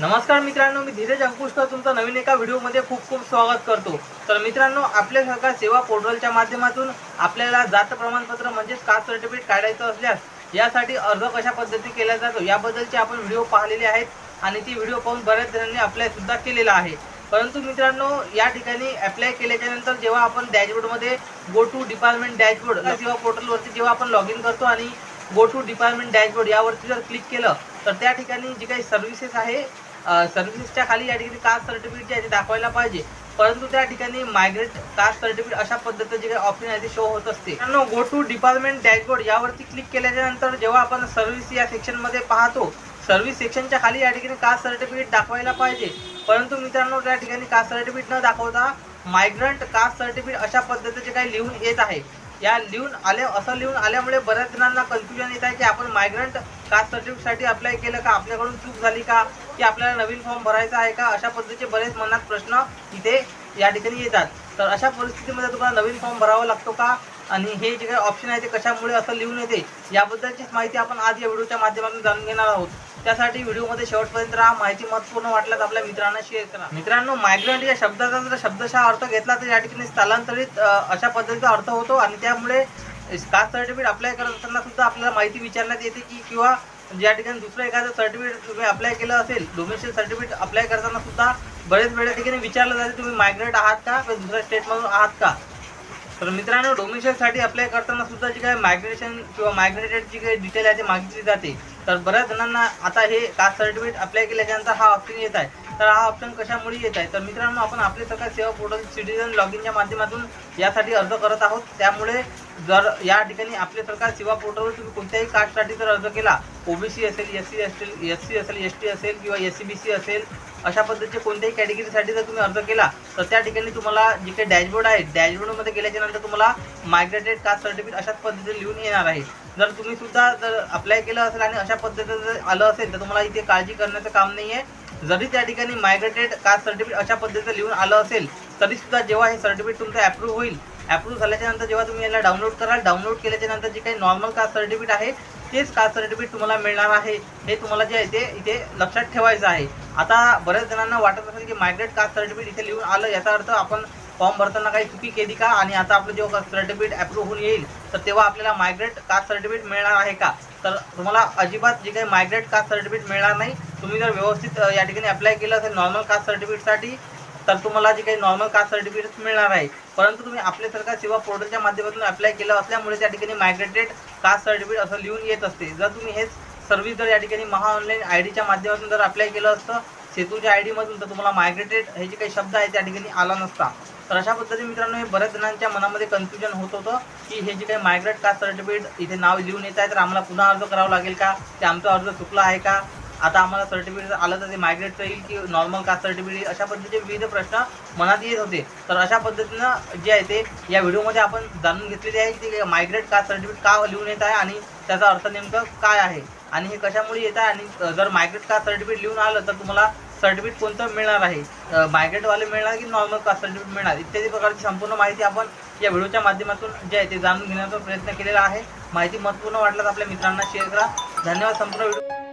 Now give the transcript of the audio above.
नमस्कार मित्रांनो मी धीरज अंकुशकर तुमचं नवीन एका व्हिडिओमध्ये खूप खूप स्वागत करतो. तर मित्रांनो आपल्या सरकार सेवा पोर्टलच्या माध्यमातून आपल्याला जात प्रमाणपत्र म्हणजेच कास्ट सर्टिफिकेट काढायचं असल्यास यासाठी अर्ज कशा पद्धती केला जातो याबद्दलचे आपण व्हिडिओ पाहिलेले आहेत आणि ती व्हिडिओ पाहून बऱ्याच जणांनी अप्लाय सुद्धा केलेला आहे. परंतु मित्रांनो या ठिकाणी अप्लाय केल्याच्यानंतर जेव्हा आपण डॅशबोर्डमध्ये go to department dashboard Seva पोर्टलवरती जेव्हा आपण लॉग इन करतो आणि गो टू डिपार्टमेंट डॅशबोर्ड यावरती जर क्लिक केलं तर त्या ठिकाणी जी काही सर्व्हिसेस आहे सर्व्हिसेसच्या खाली या ठिकाणी कास्ट सर्टिफिकेट जे आहे ते दाखवायला पाहिजे. परंतु त्या ठिकाणी मायग्रेट कास्ट सर्टिफिकेट अशा पद्धतीचे जे काही ऑप्शन आहे ते शो होत असते. गो टू डिपार्टमेंट डॅशबोर्ड यावरती क्लिक केल्याच्यानंतर जेव्हा आपण सर्व्हिस या सेक्शनमध्ये पाहतो सर्व्हिस सेक्शनच्या खाली या ठिकाणी कास्ट सर्टिफिकेट दाखवायला पाहिजे. परंतु मित्रांनो त्या ठिकाणी कास्ट सर्टिफिकेट न दाखवता मायग्रंट कास्ट सर्टिफिकेट अशा पद्धतीचे काही लिहून येत आहे. या लिहून आले असं लिहून आल्यामुळे बऱ्याच जणांना कन्फ्युजन येत आहे की आपण मायग्रंट कास्ट सर्टिफिकेटसाठी अप्लाय केलं का? आपल्याकडून चूक झाली का? की आपल्याला नवीन फॉर्म भरायचा आहे का? अशा पद्धतीचे बरेच मनात प्रश्न इथे या ठिकाणी येतात. तर अशा परिस्थितीमध्ये तुम्हाला नवीन फॉर्म भरावा लागतो का? आणि हे जे काही ऑप्शन आहे ते कशामुळे असं लिहून येते? याबद्दलचीच माहिती आपण आज या व्हिडिओच्या माध्यमातून जाणून घेणार आहोत. त्यासाठी व्हिडिओमध्ये शेवटपर्यंत राहा. माहिती महत्त्वपूर्ण वाटल्यास आपल्या मित्रांना शेअर करा. मित्रांनो मायग्रंट या शब्दाचा जर शब्दशः अर्थ घेतला तर या ठिकाणी स्थलांतरित अशा पद्धतीचा अर्थ होतो आणि त्यामुळे कास्ट सर्टिफिकेट अप्लाय करत असताना सुद्धा आपल्याला माहिती विचारण्यात येते की किंवा ज्या ठिकाणी दुसरं एखादं सर्टिफिकेट तुम्ही अप्लाय केलं असेल डोमेस्टिक सर्टिफिकेट अप्लाय करताना सुद्धा बरेच वेळा ठिकाणी विचारलं जाते तुम्ही मायग्रेट आहात का? किंवा दुसऱ्या स्टेटमधून आहात का? तर मित्रांनो डोमेशनसाठी अप्लाय करताना सुद्धा जी काही मायग्रेशन किंवा मायग्रेटेड जी काही डिटेल आहे ते मागितली जाते. तर बऱ्याच जणांना आता हे कास्ट सर्टिफिकेट अप्लाय केल्याच्यानंतर हा ऑप्शन येत आहे. तर हा ऑप्शन कशामुळे येत आहे? तर मित्रांनो आपण आपले सरकार सेवा पोर्टल सिटीजन लॉग इनच्या माध्यमातून यासाठी अर्ज करत आहोत. त्यामुळे जर या ठिकाणी आपले सरकार सेवा पोर्टलवर तुम्ही कोणत्याही कास्टसाठी जर अर्ज केला ओबीसी असेल एस सी असेल एस सी असेल एस टी असेल किंवा एस सी बी सी असेल अशा पद्धतीचे कोणत्याही कॅटेगरीसाठी जर तुम्ही अर्ज केला तर त्या ठिकाणी तुम्हाला जे काही डॅशबोर्ड आहे डॅशबोर्डमध्ये गेल्याच्यानंतर तुम्हाला मायग्रेटेड कास्ट सर्टिफिकेट अशाच पद्धतीने लिहून येणार आहे. जर तुम्ही सुद्धा जर अप्लाय केलं असेल आणि अशा पद्धतीचं जर आलं असेल तर तुम्हाला इथे काळजी करण्याचं काम नाही आहे जरी त्या ठिकाणी मायग्रेटेड कास्ट सर्टिफिकेट अशा पद्धतीचं लिहून आलं असेल तरी सुद्धा जेव्हा हे सर्टिफिकेट तुमचं अप्रूव्ह होईल अप्रूव्ह झाल्याच्यानंतर जेव्हा तुम्ही याला डाउनलोड कराल डाउनलोड केल्याच्यानंतर जे काही नॉर्मल कास्ट सर्टिफिकेट आहे तेच कास्ट सर्टिफिकेट तुम्हाला मिळणार आहे. हे तुम्हाला जे आहे ते इथे लक्षात ठेवायचं आहे. आता बऱ्याच जणांना वाटत असेल की मायग्रेट कास्ट सर्टिफिकेट इथे लिहून आलं याचा अर्थ आपण फॉर्म भरताना काही चुकी केली का? आणि आता आपलं जेव्हा सर्टिफिकेट अप्रूव्ह होऊन येईल तर तेव्हा आपल्याला मायग्रेट कास्ट सर्टिफिकेट मिळणार आहे का? तर तुम्हाला अजिबात जे काही मायग्रेट कास्ट सर्टिफिकेट मिळणार नाही. तुम्ही जर व्यवस्थित या ठिकाणी अप्लाय केलं असेल नॉर्मल कास्ट सर्टिफिकेटसाठी तर तुम्हाला जे काही नॉर्मल कास्ट सर्टिफिकेट मिळणार आहे. परंतु तुम्ही आपले सरकार सेवा पोर्टलच्या माध्यमातून अप्लाय केलं असल्यामुळे त्या ठिकाणी मायग्रेटेड कास्ट सर्टिफिकेट असं लिहून येत असते. जर तुम्ही हेच सर्व्हिस जर या ठिकाणी महा ऑनलाईन आय डीच्या माध्यमातून जर अप्लाय केलं असतं सेतूच्या आय डीमधून तर तुम्हाला मायग्रेटेड हे जे काही शब्द आहे त्या ठिकाणी आला नसता. तर अशा पद्धतीने मित्रांनो हे बऱ्याच जणांच्या मनामध्ये कन्फ्युजन होत होतं की हे जे काही मायग्रेट कास्ट सर्टिफिकेट इथे नाव लिहून येत आहे तर आम्हाला पुन्हा अर्ज करावा लागेल का? ते आमचा अर्ज चुकला आहे का? आता आम्हाला सर्टिफिकेट आलं तर ते मायग्रेट येईल की नॉर्मल कास्ट सर्टिफिकेट अशा पद्धतीचे विविध प्रश्न मनात येत होते. तर अशा पद्धतीनं जे आहे ते या व्हिडिओमध्ये आपण जाणून घेतलेले आहे की मायग्रेट कास्ट सर्टिफिकेट का लिहून येत आहे आणि त्याचा अर्थ नेमकं काय आहे? आणि हे कशामुळे येत आहे? आणि जर मायग्रेट कास्ट सर्टिफिकेट लिहून आलं तर तुम्हाला सर्टिफिकेट कोणतं मिळणार आहे? मायग्रेटवाले मिळणार की नॉर्मल कास्ट सर्टिफिकेट मिळणार? इत्यादी प्रकारची संपूर्ण माहिती आपण या व्हिडिओच्या माध्यमातून जे आहे ते जाणून घेण्याचा प्रयत्न केलेला आहे. माहिती महत्त्वपूर्ण वाटल्यास आपल्या मित्रांना शेअर करा. धन्यवाद संपूर्ण व्हिडिओ